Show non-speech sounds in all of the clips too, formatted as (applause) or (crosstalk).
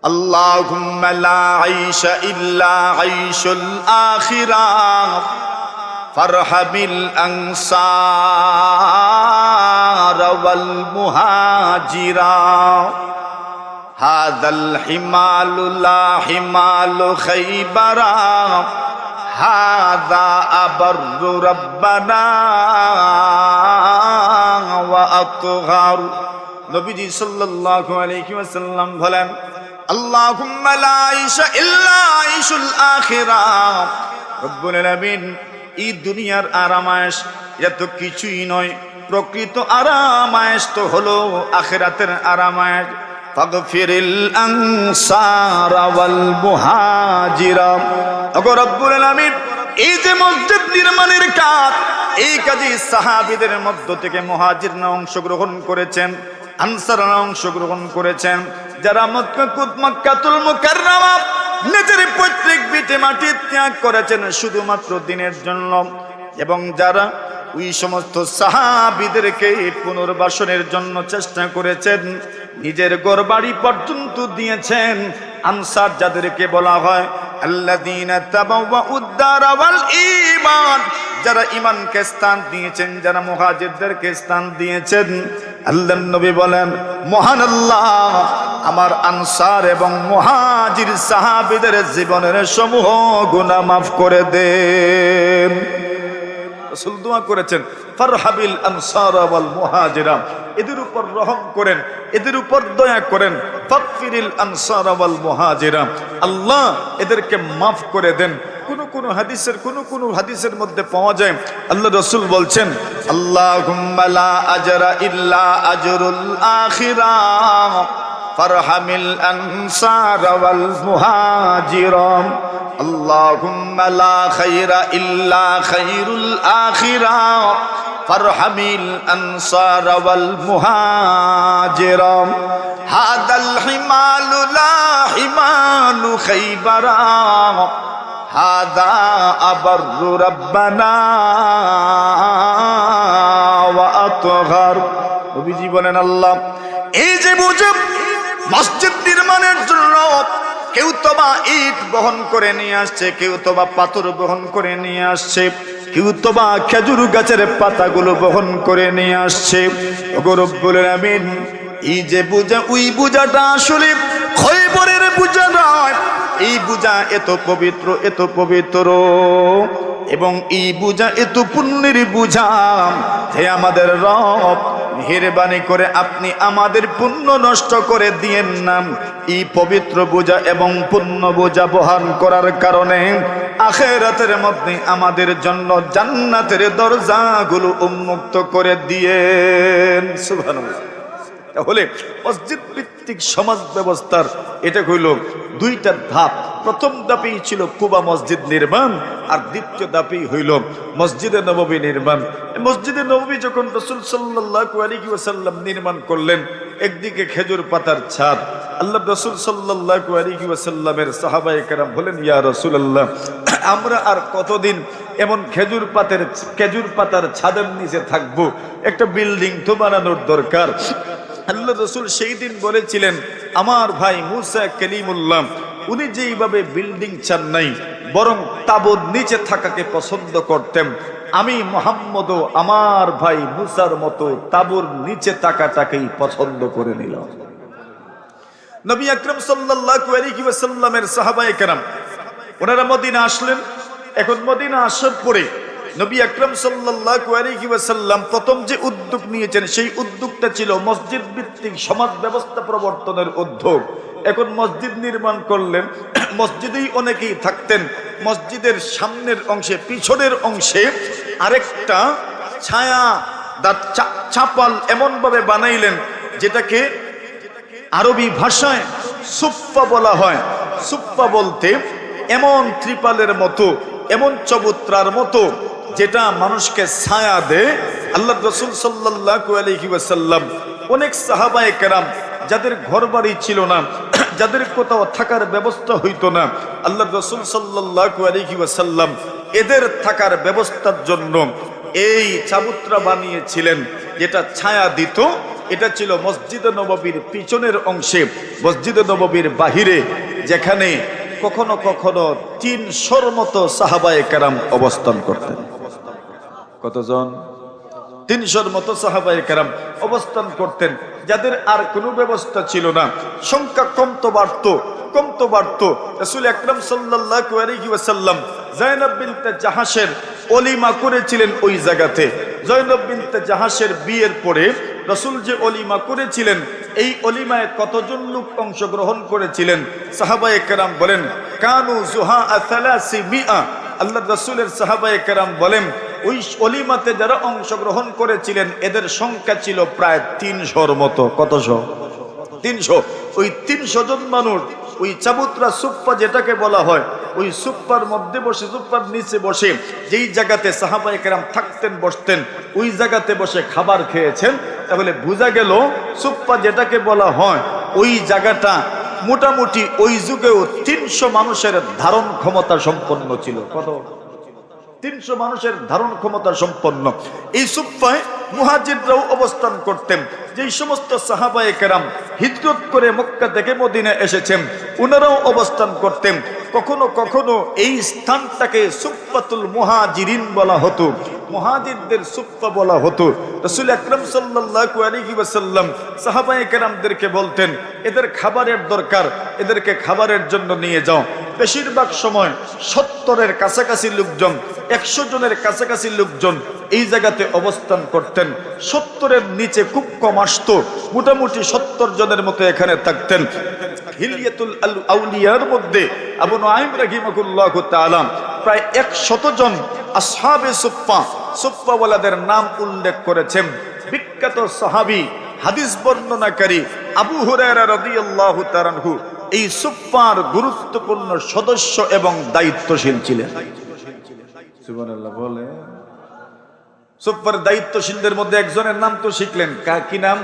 اللهم لا عيش إلا عيش الآخرة فارحم الأنصار والمهاجرة هذا الحمال لا حمال خيبرا هذا أبر ربنا وأطهر নবীজি সাল্লাল্লাহু আলাইহি ওয়াসাল্লাম বলেন এই দুনিয়ার আরামায়েশ এটা তো কিছুই নয়। প্রকৃত আরামায়েশ তো হলো আখিরাতের আরামায়েশ এই যে নির্মাণের কাজ, এই কাজে সাহাবিদের মধ্য থেকে মহাজিররা অংশগ্রহণ করেছেন। আনসাররা অংশগ্রহণ করেছেন। যারা মক্কা কুত মক্কাতুল মুকাররমা নিজের পৈতৃক বিটে মাটি ত্যাগ করেছেন শুধুমাত্র দিনের জন্য। এবং যারা ওই সমস্ত সাহাবিদেরকে পুনর্বাসনের জন্য চেষ্টা করেছেন, নিজের গড়বাড়ি পর্যন্ত দিয়েছেন, আনসার যাদেরকে বলা হয় ঈমান যারা ইমানকে স্থান দিয়েছেন, যারা মুহাজিরদেরকে স্থান দিয়েছেন, আল্লাহ নবী বলেন মহান আল্লাহ আমার আনসার এবং মহাজির সাহাবীদের জীবনের সমূহ গুনাহ মাফ করে দেন। করেছেন, ফারহাবিল আনসার ওয়াল মুহাজিরা, এদের উপর রহম করেন, এদের উপর দয়া করেন ফাগফিরিল আনসার ওয়াল মুহাজিরা, আল্লাহ এদেরকে মাফ করে দেন। কোন কোন হাদিসের কোন কোন হাদিসের মধ্যে পাওয়া যায় আল্লাহ রাসূল বলছেন আল্লাহুম্মা লা আজরা ইল্লা আজরুল আখিরা ফারহামিল আনসার ওয়াল মুহাজিরা اللهم لا خير إلا خير الآخرة فارحم الأنصار والمهاجر هذا الحمال لا حمال خيبرا হাদা আবার রব্বানা নবীজি বলেন, আল্লাহ, এই যে মুজিব মসজিদ নির্মাণের জন্য কেউ তোমা ইট বহন করে নিয়ে আসছে, কেউ তোমা পাথর বহন করে নিয়ে আসছে, কেউ তোমা খেজুর গাছের পাতাগুলো বহন করে নিয়ে আসছে। গৌরব বলে আমিন, এই যে বুঝা ওই বুঝাটা আসলে খৈবরের বুঝা নয় এই বুঝা এত পবিত্র এত পবিত্র। এবং এই বুঝা এত পুণ্যের বুঝা। হে আমাদের রব, মেহরবানি করে আপনি আমাদের পুণ্য নষ্ট করে দিয়েন না। এই পবিত্র বোঝা এবং পুণ্য বোঝা বহন করার কারণে আখেরাতের মধ্যে আমাদের জন্য জান্নাতের দরজাগুলো উন্মুক্ত করে দিয়েন। সুবহানাল্লাহ। তাহলে মসজিদ ভিত্তিক সমাজ ব্যবস্থার, এটা হইল দুইটা ধাপ। প্রথম ধাপেই ছিল কুবা মসজিদ নির্মাণ, আর দ্বিতীয় ধাপেই হইল মসজিদে নববী নির্মাণ। মসজিদে নবী যখন রসুল সাল্লাল্লাহু আলাইহি ওয়াসাল্লাম নির্মাণ করলেন, একদিকে খেজুর পাতার ছাদ। আল্লাহ রসুল সাল্লাল্লাহু আলাইহি ওয়াসাল্লামের সাহাবায়ে কেরাম বলেন, ইয়া রসুল আল্লাহ আমরা আর কতদিন এমন খেজুর পাতের, খেজুর পাতার ছাদের নিচে থাকব? একটা বিল্ডিং তো বানানোর দরকার। আল্লাহ রসুল সেই দিন বলেছিলেন, আমার ভাই মুসা কলিমুল্লাহ, উনি যেইভাবে বিল্ডিং চান নাই, বরং তাবুর নিচে থাকাকে পছন্দ করতেন। আমি মোহাম্মদও আমার ভাই মুসার মতো তাবুর নিচে থাকাটাকেই পছন্দ করে নিলাম। নবী আকরম ওয়াসাল্লামের সাহাবায়ে কেরাম, ওনারা মদিনা আসলেন। এখন মদিনা আসার পরে নবী আকরম ওয়াসাল্লাম প্রথম যে উদ্যোগ নিয়েছেন, সেই উদ্যোগটা ছিল মসজিদ ভিত্তিক সমাজ ব্যবস্থা প্রবর্তনের উদ্যোগ। এখন মসজিদ নির্মাণ করলেন, (clears throat) মসজিদেই অনেকেই থাকতেন। মসজিদের সামনের অংশে, পিছনের অংশে আরেকটা ছায়া দা চাপাল এমনভাবে বানাইলেন, যেটাকে আরবি ভাষায় সুপ্পা বলা হয়। সুপ্পা বলতে এমন ত্রিপালের মতো, এমন চবুত্রার মতো। যেটা মানুষকে ছায়া দেয়, আল্লাহ রসুল ওয়াসাল্লাম, অনেক সাহাবায় কেরাম যাদের ঘর বাড়ি ছিল না, (clears throat) যাদের কোথাও থাকার ব্যবস্থা হইতো না, আল্লাহ রসুল ওয়াসাল্লাম এদের থাকার ব্যবস্থার জন্য এই চাবুত্রা বানিয়েছিলেন, যেটা ছায়া দিত। এটা ছিল মসজিদ নববীর পিছনের অংশে, মসজিদ নববীর বাহিরে, যেখানে কখনো কখনো তিনশোর মতো সাহাবায় কেরাম অবস্থান করতেন। কতজন? তিনশোর মতো সাহাবায়ে কেরাম অবস্থান করতেন, যাদের আর কোনো ব্যবস্থা ছিল না। সংখ্যা কমতো বাড়তো কমতো বাড়তো। রাসূল আকরাম ওয়াসাল্লাম জায়নাব বিনতে জাহাসের অলিমা করেছিলেন ওই জায়গাতে। জয়নব বিনতে জাহাসের বিয়ের পরে রসুল যে অলিমা করেছিলেন, এই অলিমায় কতজন লোক অংশগ্রহণ করেছিলেন? সাহাবায়ে কেরাম বলেন, কানু জুহা আল্লাহ রসুলের সাহাবায়ে কেরাম বলেন ওই অলিমাতে যারা অংশগ্রহণ করেছিলেন, এদের সংখ্যা ছিল প্রায় তিনশোর মতো। কতশো? তিনশো। ওই তিনশো জন মানুষ, ওই চাবুত্রা সুপ্পা যেটাকে বলা হয়, ওই সুপ্পার মধ্যে বসে, সুপ্পার নিচে বসে, যেই জায়গাতে সাহাবাই কেরাম থাকতেন, বসতেন, ওই জায়গাতে বসে খাবার খেয়েছেন, তাহলে বোঝা গেল সুপ্পা যেটাকে বলা হয়, ওই জায়গাটা মোটামুটি ওই যুগেও তিনশো মানুষের ধারণ ক্ষমতা সম্পন্ন ছিল। কত? তিনশো মানুষের ধারণ ক্ষমতা সম্পন্ন। এই সুপ্পায় মুহাজিদরাও অবস্থান করতেন। যেই সমস্ত সাহাবায়ে কেরাম হিজরত করে মক্কা থেকে মদিনা এসেছেন ওনারাও অবস্থান করতেন। কখনো কখনো এই স্থানটাকে সুপ্পাতুল মুহাজিরিন বলা হতো, মুহাজিরদের সুপ্পা বলা হতো। রসুল আকরম সাল্লাল্লাহু আলাইহি ওয়াসাল্লাম সাহাবায়ে কেরামদেরকে বলতেন, এদের খাবারের দরকার, এদেরকে খাবারের জন্য নিয়ে যাও। বেশিরভাগ সময় সত্তরের কাছাকাছি লোকজন, একশো জনের কাছাকাছি লোকজন এই জায়গাতে অবস্থান করতেন। সত্তরের নিচে খুব কম আসতো। মোটামুটি সত্তর জনের মতো এখানে থাকতেন। হিলিয়াতুল আউলিয়ার মধ্যে রাহিমাকুল্লাহ তাআলা প্রায় একশত জন আসহাবে সুপ্পা সুপ্পাওয়ালাদের নাম উল্লেখ করেছেন। বিখ্যাত সাহাবি, হাদিস বর্ণনাকারী আবু হুরায়রা রাদিয়াল্লাহু তাআলা এই সুপ্পার গুরুত্বপূর্ণ সদস্য এবং দায়িত্বশীল ছিলেন। সুবহানাল্লাহ সুপ্পার দায়িত্বশীলদের মধ্যে একজনের নাম তো শিখলেন। কা- নাম?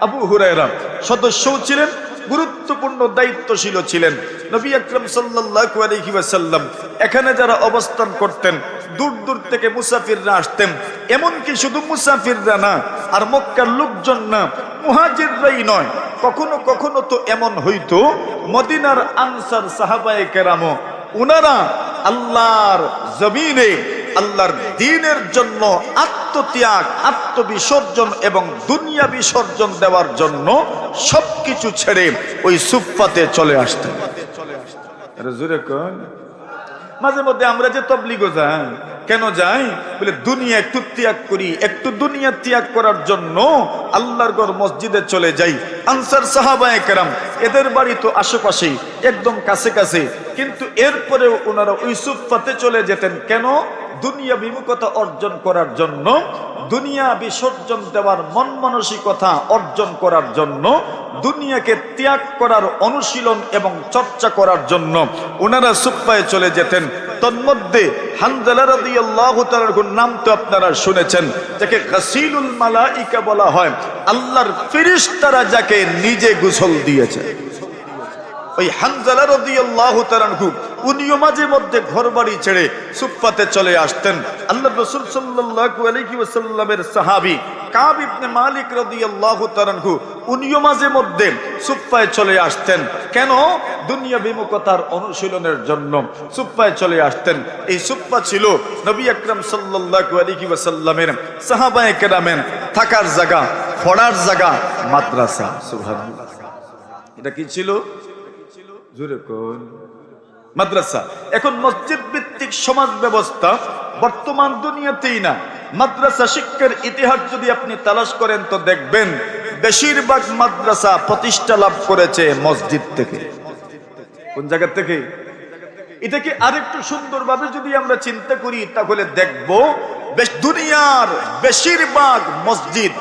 আবু হুরায়রা। সদস্যও ছিলেন, গুরুত্বপূর্ণ দায়িত্বশীল ছিলেন। নবী আকরম সাল্লাল্লাহু আলাইহি ওয়াসাল্লাম, এখানে যারা অবস্থান করতেন, দূর দূর থেকে মুসাফিররা আসতেন। এমনকি শুধু মুসাফিররা না, আর মক্কার লোকজন না, মুহাজিররাই নয়। কখনো কখনো তো এমন হইতো, মদিনার আনসার সাহাবায়ে কেরামো উনারা আল্লাহর জমিনে আল্লাহর দিনের জন্য আত্মত্যাগ, আত্মবিসর্জন এবং দুনিয়া বিসর্জন দেওয়ার জন্য সবকিছু ছেড়ে ওই সুফাতে চলে আসতেন আরে মাঝে মধ্যে আমরা যে তবলিগো যাই, কেন যাই? বলে দুনিয়া একটু ত্যাগ করি, একটু দুনিয়া ত্যাগ করার জন্য আল্লাহর গড় মসজিদে চলে যাই। আনসার সাহাবায়ে কেরাম এদের বাড়ি তো আশেপাশেই একদম কাছে কাছে। কিন্তু এরপরেও ওনারা ওই সুফাতে চলে যেতেন। কেন? দুনিয়া বিমুখতা অর্জন করার জন্য, দুনিয়া বিসর্জন দেওয়ার মন মানসিকতা অর্জন করার জন্য, দুনিয়াকে ত্যাগ করার অনুশীলন এবং চর্চা করার জন্য ওনারা সুপ্পায় চলে যেতেন। তন্মধ্যে নাম তো আপনারা শুনেছেন, যাকে গাসিলুল মালাইকা বলা হয়। আল্লাহর ফেরেশতারা যাকে নিজে গোসল দিয়েছে। ওই হানজালা রাদিয়াল্লাহু তাআলা উনিও মাঝে মধ্যে ঘর বাড়ি ছেড়ে সুফাতে চলে আসতেন। আল্লাহ রাসূল সাল্লাল্লাহু আলাইহি ওয়াসাল্লামের সাহাবী মধ্যে চলে আসতেন। কেন? অনুশীলনের জন্য সুফায় চলে আসতেন। এই সুফা ছিল নবী আকরাম সাল্লাল্লাহু আলাইহি ওয়াসাল্লামের থাকার জায়গা, পড়ার জায়গা, মাদ্রাসা। এটা কি ছিল? জোরে কোন? মাদ্রাসা। এখন মসজিদ ভিত্তিক সমাজ ব্যবস্থা বর্তমান দুনিয়াতেই না। মাদ্রাসা শিক্ষার ইতিহাস যদি আপনি তালাশ করেন তো দেখবেন বেশিরভাগ মাদ্রাসা প্রতিষ্ঠা লাভ করেছে মসজিদ থেকে। কোন জায়গা থেকে? এটাকে আরেকটু সুন্দরভাবে যদি আমরা চিন্তা করি, তাহলে দেখব দুনিয়ার বেশিরভাগ মসজিদ,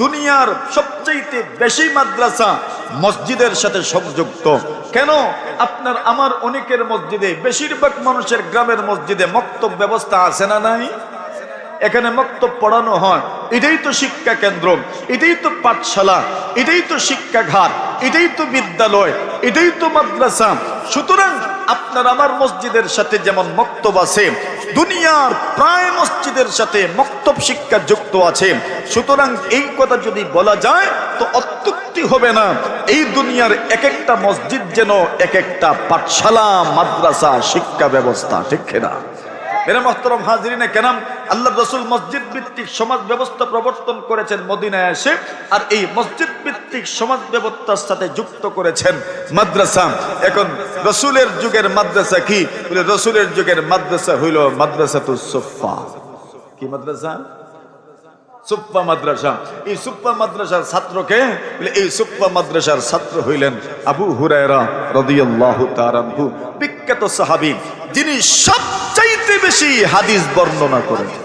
দুনিয়ার সবচাইতে বেশি মাদ্রাসা মসজিদের সাথে সংযুক্ত। কেন? আপনার আমার অনেকের মসজিদে, বেশিরভাগ মানুষের গ্রামের মসজিদে মক্তব ব্যবস্থা আছে না নাই? এখানে মক্তব পড়ানো হয়। এটাই তো শিক্ষা কেন্দ্র, এটাই তো পাঠশালা, এটাই তো শিক্ষাঘাট, এটাই তো বিদ্যালয়, এটাই তো মাদ্রাসা। সুতরাং আপনার আমার মসজিদের সাথে যেমন মক্তব আছে, দুনিয়ার প্রায় মসজিদের সাথে মক্তব শিক্ষা যুক্ত আছে। সুতরাং এই কথা যদি বলা যায়, তো অত্যুক্তি হবে না। এই দুনিয়ার এক একটা মসজিদ যেন এক একটা পাঠশালা, মাদ্রাসা, শিক্ষা ব্যবস্থা, ঠিক না মেরা মহতরম হাজিরিনে কেনাম আল্লাহ রসুল মসজিদ ভিত্তিক সমাজ ব্যবস্থা প্রবর্তন করেছেন মদিনায় এসে, আর এই মসজিদ ভিত্তিক সমাজ ব্যবস্থার সাথে যুক্ত করেছেন মাদ্রাসা। এখন রসুলের যুগের মাদ্রাসা কি? বলে রসুলের যুগের মাদ্রাসা হইল মাদ্রাসা তু সোফা কি মাদ্রাসা? সুপ্পা মাদ্রাসা। এই সুপ্পা মাদ্রাসার ছাত্রকে এই সুপ্পা মাদ্রাসার ছাত্র হইলেন আবু হুরায়রা রাদিয়াল্লাহু তাআলা বিখ্যাত সাহাবী। যিনি সবচাইতে বেশি হাদিস বর্ণনা করেছেন।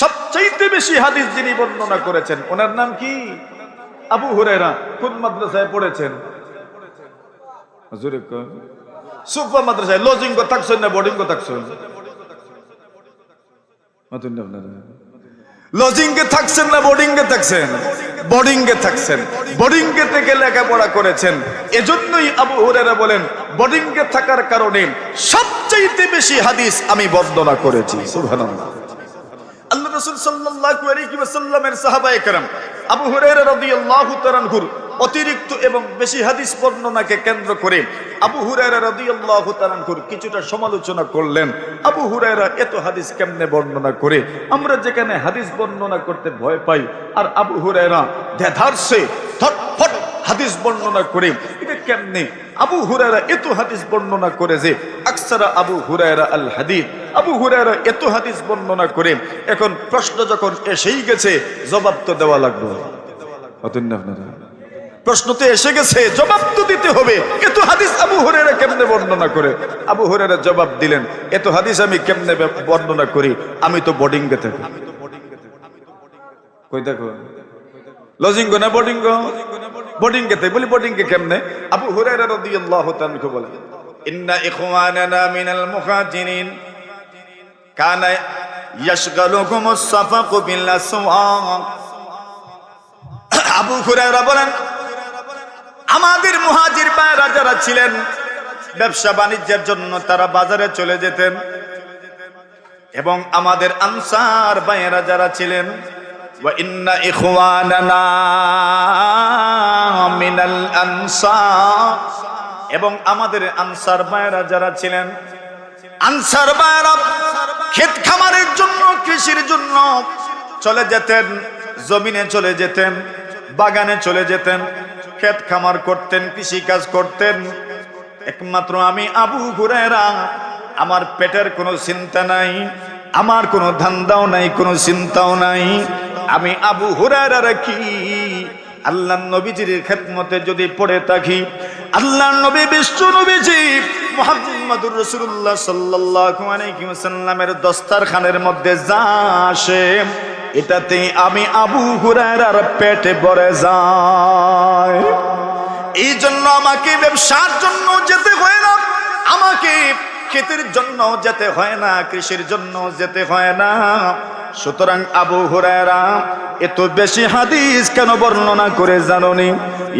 সবচাইতে বেশি হাদিস যিনি বর্ণনা করেছেন ওনার নাম কি? আবু হুরায়রা কোন মাদ্রাসায় পড়েছেন? কয়, মাদ্রাসায় লজিং কো থাকছেন না বোর্ডিং কো থাকছেন? লজিং এ থাকছেন না বোর্ডিং এ থাকছেন? বোর্ডিং এ থাকছেন। বোর্ডিং এ থেকে লেখাপড়া করেছেন। এজন্যই আবু হুরেরা বলেন বোর্ডিং এ থাকার কারণে সবচেয়ে বেশি হাদিস আমি বর্ণনা করেছি। সুবহানাল্লাহ। আল্লাহ রাসূল সাল্লাল্লাহু আলাইহি ওয়াসাল্লামের সাহাবায়ে কেরাম আবু হুরায়রা রাদিয়াল্লাহু তাআলা আনহুর অতিরিক্ত এবং বেশি হাদিস বর্ণনাকে কেন্দ্র করে আবু হুরায়রা রাদিয়াল্লাহু তাআলা আনহুর কিছুটা সমালোচনা করলেন। আবু হুরায়রা এত হাদিস কেমনে বর্ণনা করে? আমরা যেখানে হাদিস বর্ণনা করতে ভয় পাই, আর আবু হুরায়রা দেধারসে থটফট হাদিস বর্ণনা করে, এটা কেমনে? আবু হুরায়রা এত হাদিস বর্ণনা করে যে, আকসারা আবু হুরায়রা আল হাদিস আবু হুরায়রা এত হাদিস বর্ণনা করে, এখন প্রশ্ন যখন এসেই গেছে, জবাব তো দেওয়া লাগবে। আপনারা প্রশ্ন তো এসে গেছে, জবাব তো দিতে হবে। এত হাদিস আবু হুরায়রা কেমনে বর্ণনা করে? আবু হুরায়রা জবাব দিলেন এত হাদিস আমি কেমনে বর্ণনা করি? আমি তো বোর্ডিংয়ে থাকি। কই দেখো? লজিং না বোর্ডিং বোর্ডিং কে বলি বোর্ডিং কে কেমনে? আবু হুরায়রা রাদিয়াল্লাহু তাআলা কে বলে, ইন্না ইখওয়ানানা মিনাল মুহাজিরিন কানা ইয়াশগালুকুম আস-সাফাক বিল আসওয়াক। আবু হুরায়রা বলেন আমাদের মহাজির পায়রা যারা ছিলেন, ব্যবসা বাণিজ্যের জন্য তারা বাজারে চলে যেতেন। এবং আমাদের আনসার বায়েরা যারা ছিলেন এবং আমাদের আনসার বায়েরা যারা ছিলেন, আনসার বায়েরা ক্ষেত খামারের জন্য, কৃষির জন্য চলে যেতেন, জমিনে চলে যেতেন, বাগানে চলে যেতেন। ক্ষেত খামার করতেন কৃষি কাজ করতেন। একমাত্র আমি আবু হুরায়রা। আমার পেটের কোনো চিন্তা নাই, আমার কোনো ধান্দাও নাই, কোনো চিন্তাও নাই। আমি আবু হুরায়রা রাখি আল্লাহ নবীজির খেদমতে যদি পড়ে থাকি, আল্লাহ নবী বিশ্ব নবীজি মোহাম্মদুর রসুল্লাহ সাল্লাল্লাহু আলাইহি ওয়াসাল্লামের দস্তারখানের মধ্যে যা আসে এটাতে আমি আবু হুরায়রার পেটে ভরে যায় এই জন্য আমাকে ব্যবসার জন্য যেতে হয় না। আমাকে ক্ষেতের জন্য যেতে হয় না, কৃষির জন্য যেতে হয় না। সুতরাং আবু হুরায়রা এত বেশি হাদিস কেন বর্ণনা করে জানোনি?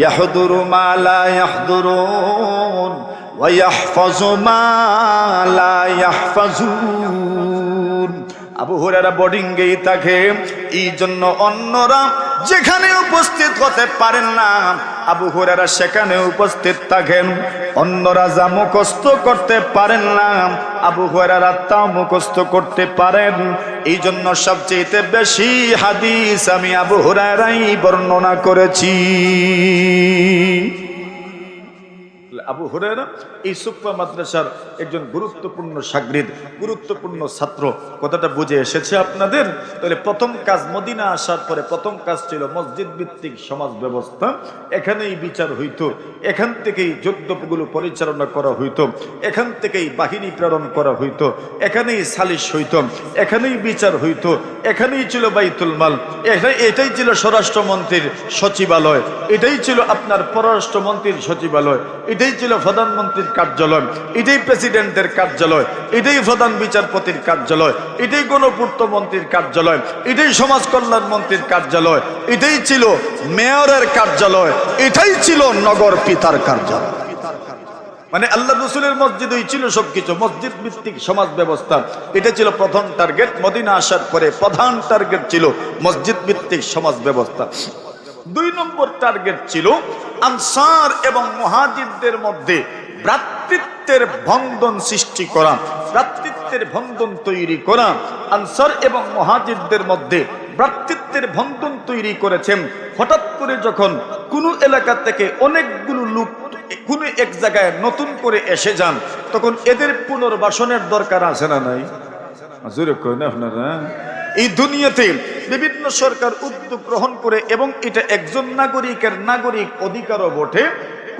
ইয়াহদুরু মা লা ইয়াহদুরুন ওয়া ইয়াহফাজু মা লা ইয়াহফাজুন। আবু হুরায়রা বোর্ডিং গেই থাকে। এই জন্য অন্যরা যেখানে উপস্থিত হতে পারেন না, আবু হুরায়রা সেখানে উপস্থিত থাকেন। অন্যরা যা মুখস্থ করতে পারেন না, আবু হুরায়রা তা মুখস্থ করতে পারেন। এই জন্য সবচেয়ে বেশি হাদিস আমি আবু হুরায়রাই বর্ণনা করেছি। আবু হুরায়রা, এই সুপ্পা মাদ্রাসার একজন গুরুত্বপূর্ণ সাগরিদ, গুরুত্বপূর্ণ ছাত্র। কথাটা বুঝে এসেছে আপনাদের? তাহলে প্রথম কাজ মদিনা আসার পরে প্রথম কাজ ছিল মসজিদ ভিত্তিক সমাজ ব্যবস্থা। এখানেই বিচার হইতো। এখান থেকেই যজ্ঞগুলো পরিচালনা করা হইতো। এখান থেকেই বাহিনী প্রেরণ করা হইতো। এখানেই সালিশ হইত। এখানেই বিচার হইত। এখানেই ছিল বাইতুল মাল। এটাই ছিল স্বরাষ্ট্রমন্ত্রীর সচিবালয়। এটাই ছিল আপনার পররাষ্ট্রমন্ত্রীর সচিবালয়। এটাই ছিল প্রধানমন্ত্রীর কার্যালয়, এটাই প্রেসিডেন্টের কার্যালয়, এটাই প্রধান বিচারপতির কার্যালয়, এটাই গণপূর্ত মন্ত্রীর কার্যালয়, এটাই সমাজ কল্যাণ মন্ত্রীর কার্যালয়, এটাই ছিল মেয়রের কার্যালয়, এটাই ছিল নগর পিতার কার্যালয়। মানে আল্লাহ রসুলের মসজিদই ছিল সবকিছু, মসজিদ ভিত্তিক সমাজ ব্যবস্থা, এটা ছিল প্রথম টার্গেট মদিনা আসার পরে প্রধান টার্গেট ছিল মসজিদ ভিত্তিক সমাজ ব্যবস্থা। দুই নম্বর টার্গেট ছিল আনসার এবং মহাজিদদের মধ্যে ভ্রাতৃত্বের বন্ধন সৃষ্টি করা, ভ্রাতৃত্বের বন্ধন তৈরি করা। আনসার এবং মহাজিদদের মধ্যে ভ্রাতৃত্বের বন্ধন তৈরি করেছেন। হঠাৎ করে যখন কোনো এলাকা থেকে অনেকগুলো লোক কোনো এক জায়গায় নতুন করে এসে যান, তখন এদের পুনর্বাসনের দরকার আছে না নাই? জোরে কই না আপনারা এই দুনিয়াতে বিভিন্ন সরকার উদ্যোগ গ্রহণ করে এবং এটা একজন নাগরিকের নাগরিক অধিকারও বটে।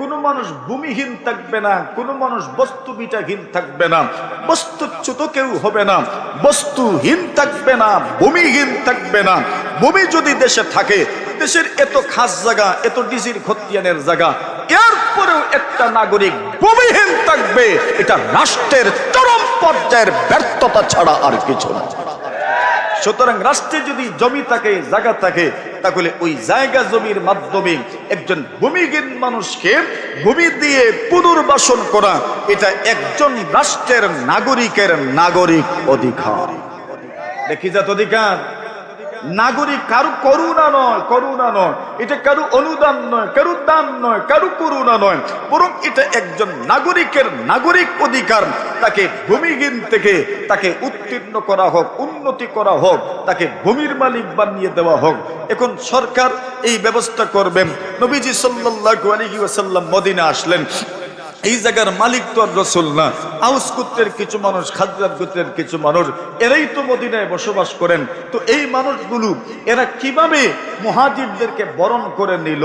কোনো মানুষ ভূমিহীন থাকবে না, কোনো মানুষ বস্তুবিটাহীন থাকবে না, বস্তুচ্যুত কেউ হবে না, বস্তুহীন থাকবে না, ভূমিহীন থাকবে না। ভূমি যদি দেশে থাকে, দেশের এত খাস জায়গা, এত ডিজির খতিয়ানের জায়গা, এরপরেও একটা নাগরিক ভূমিহীন থাকবে, এটা রাষ্ট্রের চরম পর্যায়ের ব্যর্থতা ছাড়া আর কিছু না। সুতরাং রাষ্ট্রে যদি জমি থাকে, জায়গা থাকে, তাহলে ওই জায়গা জমির মাধ্যমে একজন ভূমিহীন মানুষকে ভূমি দিয়ে পুনর্বাসন করা, এটা একজন রাষ্ট্রের নাগরিকের নাগরিক অধিকার। দেখি যাত অধিকার। নাগরিক কারু করুণা নয় করুণা নয়। এটা কারু অনুদান নয়, কারু দান নয়, কারু করুণা নয়। বরং এটা একজন নাগরিকের নাগরিক অধিকার। তাকে ভূমিহীন থেকে তাকে উত্তীর্ণ করা হোক, উন্নতি করা হোক, তাকে ভূমির মালিক বানিয়ে দেওয়া হোক। এখন সরকার এই ব্যবস্থা করবেন। নবীজি সাল্লাল্লাহু আলাইহি ওয়াসাল্লাম মদিনা আসলেন। এই জায়গার মালিক তো আর রসুল না। আউস গোত্রের কিছু মানুষ খাজরাত গোত্রের কিছু মানুষ, এরাই তো মদিনায় বসবাস করেন। তো এই মানুষগুলো, এরা কীভাবে মহাজিবদেরকে বরণ করে নিল?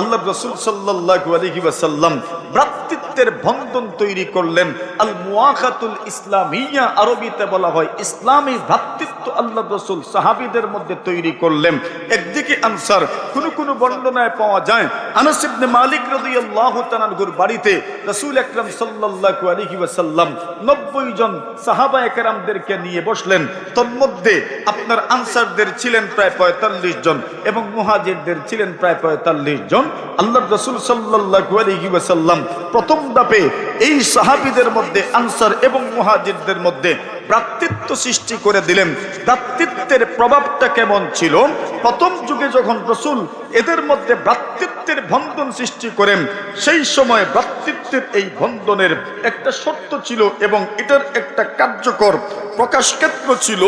আল্লাহ রসুল সাল্লাল্লাহু আলাইহি ওয়াসাল্লাম ভ্রাতৃত্বের বন্ধন তৈরি করলেন। আল মুআখাতুল ইসলামিয়া আরবিতে বলা হয় ইসলামী ভ্রাতৃত্ব আল্লাহ রসুল সাহাবীদের মধ্যে তৈরি করলেন। একদিকে আনসার, কোন কোন বর্ণনায় পাওয়া যায়, আনাস ইবনে মালিক রাদিয়াল্লাহু তাআলার বাড়িতে রাসূল আকরাম সাল্লাল্লাহু আলাইহি ওয়াসাল্লাম 90 জন সাহাবা একরামদেরকে নিয়ে বসলেন। তন্মধ্যে আপনার আনসারদের ছিলেন প্রায় 45 জন এবং মুহাজিরদের ছিলেন প্রায় 45 জন। আল্লাহর রাসূল ওয়াসাল্লাম প্রথম ধাপে এই সাহাবীদের মধ্যে, আনসার এবং মধ্যে ভ্রাতৃত্ব সৃষ্টি করে দিলেন। ভ্রাতৃত্বের প্রভাবটা কেমন ছিল? প্রথম যুগে যখন রসুল এদের মধ্যে ভ্রাতৃত্বের বন্ধন সৃষ্টি করেন, সেই সময় ভ্রাতৃত্বের এই বন্ধনের একটা শর্ত ছিল এবং এটার একটা কার্যকর প্রকাশ ক্ষেত্র ছিল।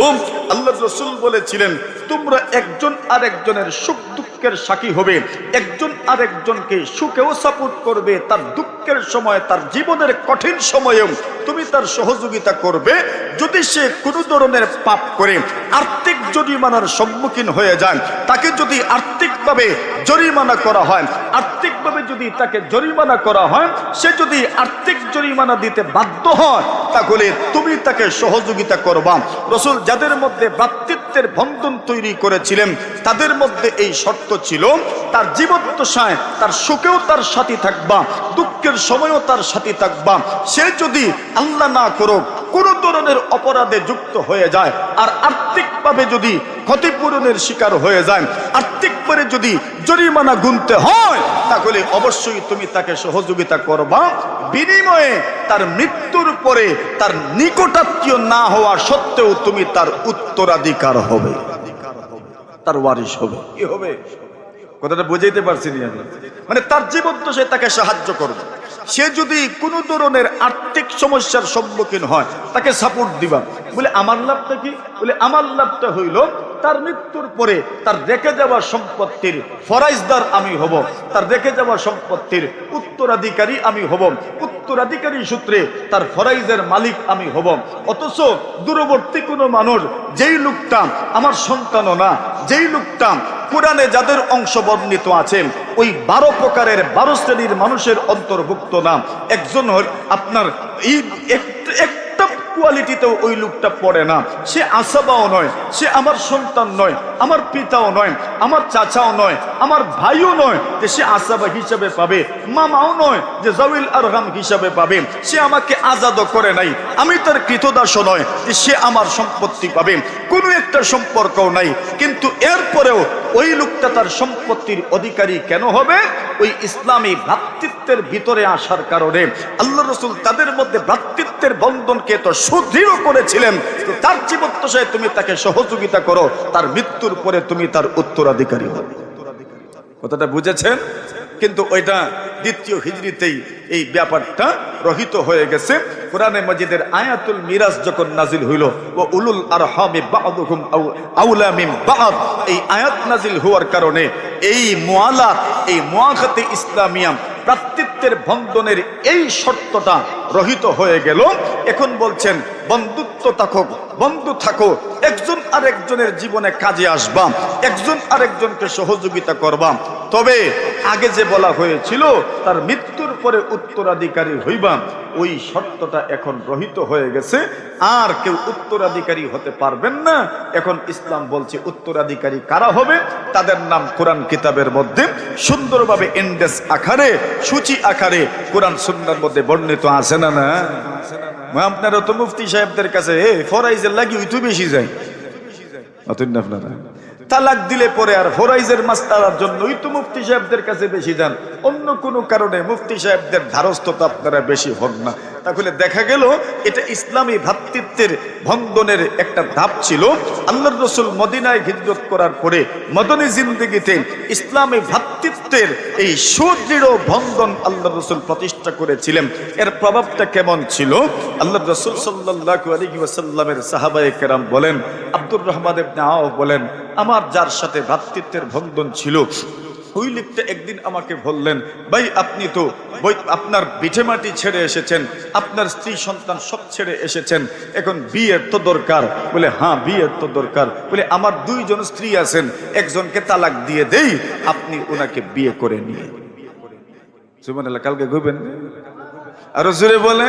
আল্লাহ রসুল বলেছিলেন, তোমরা একজন আরেকজনের সুখ দুঃখের সাক্ষী হবে। একজন আরেকজনকে সুখেও সাপোর্ট করবে, তার দুঃখের সময়, তার জীবনের কঠিন সময়েও তুমি তার সহযোগিতা করবে। যদি সে কোনো ধরনের পাপ করে, আর্থিক জরিমানার সম্মুখীন হয়ে যায়, তাকে যদি আর্থিকভাবে জরিমানা করা হয়, আর্থিকভাবে যদি তাকে জরিমানা করা হয়, সে যদি আর্থিক জরিমানা দিতে বাধ্য হয়, তাহলে তুমি তাকে সহযোগিতা করবা। রসুল যাদের মধ্যে ভ্রাতৃত্বের বন্ধন তৈরি করেছিলেন। তাদের মধ্যে এই শর্ত ছিল, তার জীবদ্দশায় তার সুখেও তার সাথী থাকবা, দুঃখের সময়ও তার সাথী থাকবা। সে যদি আল্লাহ না করুক, কোনো ধরনের অপরাধে যুক্ত হয়ে যায়। আর আর্থিকভাবে যদি ক্ষতিপূরণের শিকার হয়ে যায়। আর্থিকভাবে যদি জরিমানা গুনতে হয়, তাহলে অবশ্যই তুমি তাকে সহযোগিতা করবা। বিনিময়ে তার মৃত্যুর পরে তার নিকটাত্মীয় না হওয়া সত্ত্বেও তুমি তার উত্তরাধিকার হবে। তার ওয়ারিশ হবে। কি হবে? কথাটা বুঝাইতে পারছি নি মানে তার সে তাকে সাহায্য করবে। সে যদি কোনো ধরনের আর্থিক সমস্যার সম্মুখীন হয়, তাকে সাপোর্ট দিবা। বলে, আমার লাভটা কি? বলে, আমার লাভটা হইল তার মৃত্যুর পরে তার রেখে যাওয়া সম্পত্তির ফরাইজদার আমি হব, তার রেখে যাওয়া সম্পত্তির উত্তরাধিকারী আমি হব, উত্তরাধিকারী সূত্রে তার ফরাইজের মালিক আমি হব। অথচ দূরবর্তী কোনো মানুষ, যেই লোকটা আমার সন্তানও না, যেই লোকটা কোরআনে যাদের অংশ বর্ণিত আছেন ওই বারো প্রকারের বারো শ্রেণির মানুষের অন্তর্ভুক্ত নাম একজন আপনার এই কোয়ালিটিতেও ওই লোকটা পড়ে না। সে আসাবাও নয়, সে আমার সন্তান নয়, আমার পিতাও নয়, আমার চাচাও নয়, আমার ভাইও নয় যে সে আসাবা হিসাবে পাবে। মামাও নয় যে জাউল আরহাম হিসাবে পাবে। সে আমাকে আজাদও করে নাই। আমি তার কৃতদাসও নয় যে সে আমার সম্পত্তি পাবে। কোনো একটা সম্পর্কও নাই। কিন্তু এরপরেও ওই লোকটা তার সম্পত্তির অধিকারী কেন হবে? ওই ইসলামী ভ্রাতৃত্বের ভিতরে আসার কারণে। আল্লাহ রসুল তাদের মধ্যে ভ্রাতৃত্বের বন্ধনকে তো সুদৃঢ় করেছিলেন তার জীবদ্দশায় তুমি তাকে সহযোগিতা করো, তার মৃত্যুর পরে তুমি তার উত্তরাধিকারী হবে। কথাটা বুঝেছেন? কিন্তু ওইটা দ্বিতীয় হিজড়িতেই এই ব্যাপারটা রহিত হয়ে গেছে। কোরআনে মজিদের আয়াতুল মিরাজ যখন নাজিল হইল ও উলুল আর হামে মিন বাদ এই আয়াত নাজিল হওয়ার কারণে এই মুআলাত এই মোয়াখাতে ইসলামিয়াম ভ্রাতৃত্বের বন্ধনের এই শর্তটা রহিত হয়ে গেল। এখন বলছেন, বন্ধুত্ব থাকো, বন্ধু থাকো, একজন আরেকজনের জীবনে কাজে আসবাম একজন আরেকজনকে সহযোগিতা করবাম তবে আগে যে বলা হয়েছিল, তার মৃত্যুর পরে উত্তরাধিকারী হইবা, ওই শর্তটা এখন রহিত হয়ে গেছে। আর কেউ উত্তরাধিকারী হতে পারবেন না। এখন ইসলাম বলছে, উত্তরাধিকারী কারা হবে? তাদের নাম কোরআন কিতাবের মধ্যে, সুন্দরভাবে ইন্ডেক্স আকারে, সূচি আকারে কোরআন সুন্নার মধ্যে বর্ণিত আছে না না? আপনারা তো মুফতি সাহেবদের কাছে, এ, ফরাইজের লাগি ওই তো বেশি যায়। অতই আপনারা। তালাক দিলে পরে আর ফরাইজের জন্য জন্যই তো মুফতি সাহেবদের কাছে বেশি যান অন্য কোনো কারণে মুফতি সাহেবদের ধারস্থতা আপনারা বেশি হন না। তাহলে দেখা গেল এটা ইসলামী ভ্রাতৃত্বের বন্ধনের একটা ধাপ ছিল। আল্লাহ রসুল মদিনায় হিজরত করার পরে মদনী জিন্দগিতে ইসলামী ভ্রাতৃত্বের এই সুদৃঢ় বন্ধন আল্লাহ রসুল প্রতিষ্ঠা করেছিলেন। এর প্রভাবটা কেমন ছিল? আল্লাহ রসুল সাল্লাহ আলী কেরাম বলেন, আব্দুর রহমান আওফ বলেন, আমার যার সাথে ভ্রাতৃত্বের বন্ধন ছিল ওই লিখতে একদিন আমাকে বললেন, ভাই, আপনি তো বই, আপনার মাটি ছেড়ে এসেছেন, আপনার স্ত্রী সন্তান সব ছেড়ে এসেছেন, এখন বিয়ের তো দরকার। বলে হ্যাঁ বিয়ের তো দরকার। বলে, আমার দুইজন স্ত্রী আছেন, একজনকে তালাক দিয়ে দেই, আপনি ওনাকে বিয়ে করে নিয়ে। সুমান কালকে ঘুরবেন? আরও জোরে বলে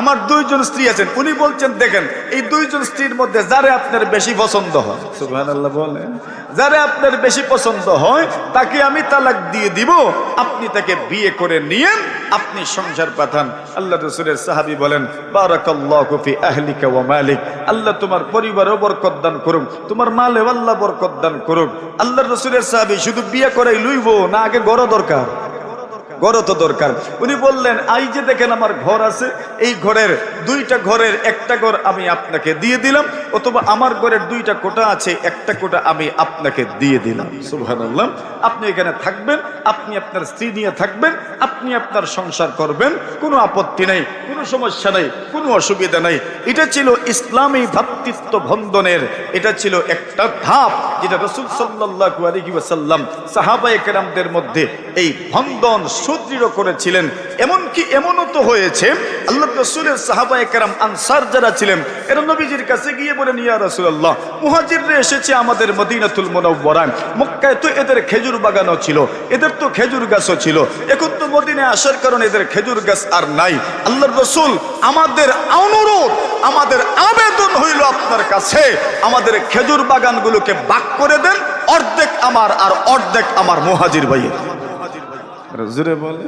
আমার দুইজন স্ত্রী আছেন উনি বলছেন দেখেন এই দুইজন স্ত্রীর মধ্যে যারে আপনার বেশি পছন্দ হয় সুবহানাল্লাহ বলেন। যারে আপনার বেশি পছন্দ হয় তাকে আমি তালাক দিয়ে দিব আপনি তাকে বিয়ে করে নিয়েন আপনি সংসার পাঠান। আল্লাহ রসুলের সাহাবি বলেন বারাকাল্লাহু ফি আহলিকা ওয়া মালিক। আল্লাহ তোমার পরিবারেও বরকত দান করুক তোমার মালে আল্লাহ বরকত দান করুক। আল্লাহ রসুলের সাহাবি শুধু বিয়ে করাই লইব না আগে গড় দরকার? ঘরও তো দরকার। উনি বললেন, আই যে দেখেন আমার ঘর আছে, এই ঘরের দুইটা ঘরের একটা ঘর আমি আপনাকে দিয়ে দিলাম, অথবা আমার ঘরের দুইটা কোটা আছে, একটা কোটা আমি আপনাকে দিয়ে দিলাম। সুবহানাল্লাহ। আপনি এখানে থাকবেন, আপনি আপনার স্ত্রী নিয়ে থাকবেন, আপনি আপনার সংসার করবেন, কোনো আপত্তি নেই, কোনো সমস্যা নেই, কোনো অসুবিধা নেই। এটা ছিল ইসলামী ভ্রাতৃত্ব বন্ধনের এটা ছিল একটা ধাপ। যেটা রসুল সাল্লাল্লাহু আলাইহি ওয়াসাল্লাম কেরামদের মধ্যে এই বন্ধন সুদৃঢ় করেছিলেন। এমনকি এমনও তো হয়েছে আল্লাহ রসুলের সাহাবায়ে কেরাম আনসার যারা ছিলেন, এরা নবীজির কাছে গিয়ে বলেন, ইয়া রাসূলুল্লাহ, মুহাজিররা এসেছে আমাদের মদিনাতুল মুনাওয়ারায়। মক্কায় তো এদের খেজুর বাগানও ছিল, এদের তো খেজুর গাছও ছিল। এখন তো মদিনায় আসার কারণে এদের খেজুর গাছ আর নাই। আল্লাহ রসুল আমাদের অনুরোধ, আমাদের আবেদন হইল আপনার কাছে। আমাদের খেজুর বাগানগুলোকে বাক করে দেন অর্ধেক আমার আর অর্ধেক আমার মোহাজির ভাইয়ের। জুড়ে বলে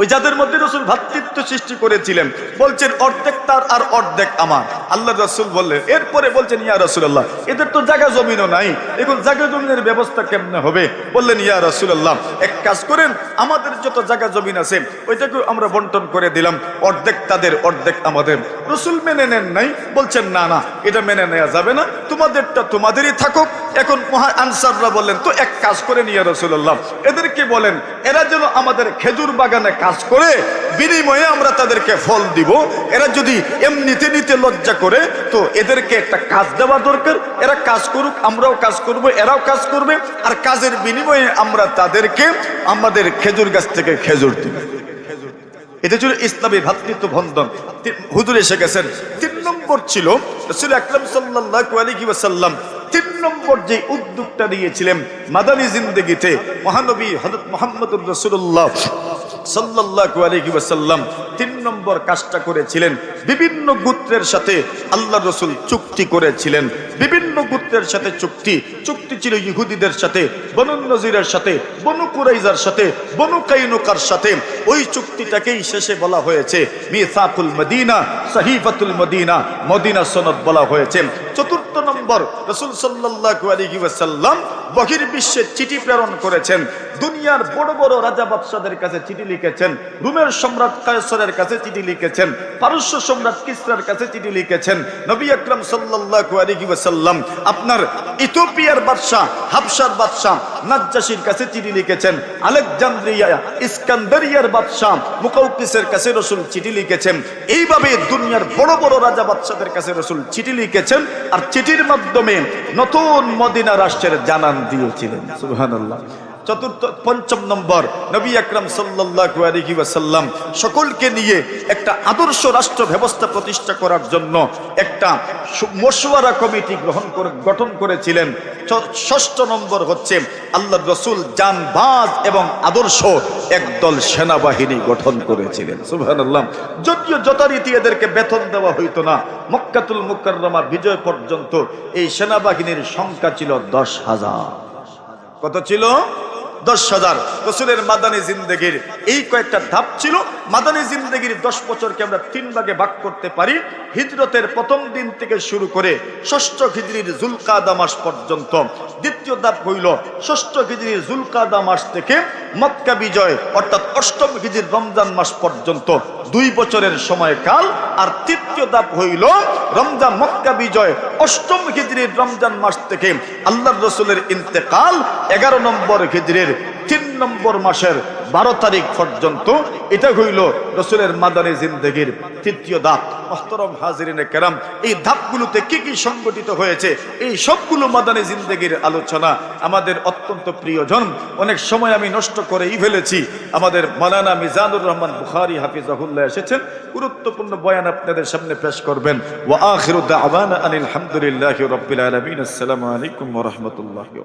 ওই যাদের মধ্যে রসুল ভাতৃত্ব সৃষ্টি করেছিলেন, বলছেন, অর্ধেক তার আর অর্ধেক আমার। আল্লাহ রসুল বললেন, এরপরে বলছেন, ইয়া রসুল্লাহ এদের তো জায়গা জমিনও নাই, এখন জায়গা জমিনের ব্যবস্থা কেমনে হবে? বললেন, ইয়া রসুল্লাহ এক কাজ করেন, আমাদের যত জায়গা জমিন আছে ওইটাকে আমরা বন্টন করে দিলাম, অর্ধেক তাদের, অর্ধেক আমাদের। রসুল মেনে নেন নাই, বলছেন, না না, এটা মেনে নেওয়া যাবে না, তোমাদেরটা তোমাদেরই থাকুক। এখন মহা আনসাররা বললেন, তো এক কাজ করে নিয়ে রসুল্লাহ এদেরকে বলেন, এরা যেন আমাদের খেজুর বাগানে কাজ করে বিনিময়ে আমরা তাদেরকে ফল দিব। এরা যদি এমনিতে নিতে লজ্জা করে, তো এদেরকে একটা কাজ দেওয়া দরকার। এরা কাজ করুক, আমরাও কাজ করব, এরাও কাজ করবে। আর কাজের বিনিময়ে আমরা তাদেরকে, আমাদের খেজুর গাছ থেকে খেজুর দিব। এটা ছিল ইসলামী ভ্রাতৃত্ব বন্ধন হুজুর এসে গেছেন। তিন নম্বর ছিল রসুল আকরাম ওয়াসাল্লাম তিন নম্বর যে উদ্যোগটা নিয়েছিলেন মাদানী জিন্দগিতে, মহানবী হযরত মুহাম্মদুর রাসূলুল্লাহ সাল্লাল্লাহু আলাইহি ওয়াসাল্লাম তিন নম্বর কাজটা করেছিলেন। বিভিন্ন গোত্রের সাথে আল্লাহ রসুল চুক্তি করেছিলেন। বিভিন্ন গোত্রের সাথে চুক্তি চুক্তি ছিল ইহুদিদের সাথে, বনু সাথে, বনু কুরাইজার সাথে, বনু কাইনুকার সাথে। ওই চুক্তিটাকেই শেষে বলা হয়েছে, মিসাকুল মদিনা, সাহিফাতুল মদিনা মদিনা সনদ বলা হয়েছে। চতুর্থ নম্বর রসুল সাল্লাল্লাহু আলাইহি ওয়াসাল্লাম বহির বিশ্বে চিঠি প্রেরণ করেছেন। দুনিয়ার বড় বড় রাজা বাদশাদের কাছে চিঠি লিখেছেন। রুমের সম্রাট কায়সরের কাছে চিঠি লিখেছেন। পারস্য সম্রাট কিসরার কাছে চিঠি লিখেছেন। নবী আকরাম সাল্লাল্লাহু আলাইহি ওয়াসাল্লাম আপনার ইথিওপিয়ার বাদশা হাবশার বাদশা নাজ্জাশির কাছে চিঠি লিখেছেন। আলেকজান্দ্রিয়া ইস্কান্দারিয়ার বাদশা মুকাউকিসের কাছে রসুল চিঠি লিখেছেন। এইভাবে দুনিয়ার বড় বড় রাজা বাদশাদের কাছে রসুল চিঠি লিখেছেন। আর চিঠির মাধ্যমে নতুন মদিনা রাষ্ট্রের জানান দিয়েছিলেন সুবহানাল্লাহ। চতুর্থ, পঞ্চম নম্বর, নবী আকরাম সাল্লাল্লাহু আলাইহি ওয়াসাল্লাম সকলকে নিয়ে একটা আদর্শ রাষ্ট্র ব্যবস্থা প্রতিষ্ঠা করার জন্য একটা মশওয়ারা কমিটি গ্রহণ করে, গঠন করেছিলেন। ষষ্ঠ নম্বর হচ্ছে আল্লাহ রসুল জানবাজ এবং আদর্শ একদল সেনাবাহিনী গঠন করেছিলেন। সুবহানাল্লাহ। যদিও যথারীতি এদেরকে বেতন দেওয়া হইতো না, মক্কাতুল মুকাররমা বিজয় পর্যন্ত এই সেনাবাহিনীর সংখ্যা ছিল দশ হাজার। কত ছিল? দশ হাজার রসুলের মাদানী জিন্দগির এই কয়েকটা ধাপ ছিল। মাদানী জিন্দেগির দশ বছরকে আমরা তিন ভাগে ভাগ করতে পারি। হিজরতের প্রথম দিন থেকে শুরু করে ষষ্ঠ খিজড়ির জুলকাদা মাস পর্যন্ত। দ্বিতীয় ধাপ হইল ষষ্ঠ খিজড়ির জুলকাদা মাস থেকে মক্কা বিজয়, অর্থাৎ অষ্টম হিজির রমজান মাস পর্যন্ত দুই বছরের সময়কাল। আর তৃতীয় দাপ হইল রমজান মক্কা বিজয়, অষ্টম হিজড়ির রমজান মাস থেকে আল্লাহ রসুলের ইন্তেকাল, এগারো নম্বর খিজরির তিন নম্বর মাসের বারো তারিখ পর্যন্ত এটা হইল রসুলের মাদানী জিন্দগির তৃতীয় ধাপ মহতরম হাজিরিনে কেরাম, এই ধাপগুলোতে কি কি সংগঠিত হয়েছে? এই সবগুলো মাদানী জিন্দগির আলোচনা আমাদের অত্যন্ত প্রিয়জন। অনেক সময় আমি নষ্ট করেই ফেলেছি। আমাদের মালানা মিজানুর রহমান বুখারি হাফিজাহুল্লাহ এসেছেন। গুরুত্বপূর্ণ বয়ান আপনাদের সামনে পেশ করবেন। ও আখিরু দাওয়ানা আনিল হামদুলিল্লাহি আসসালামু আলাইকুম রাহমাতুল্লাহি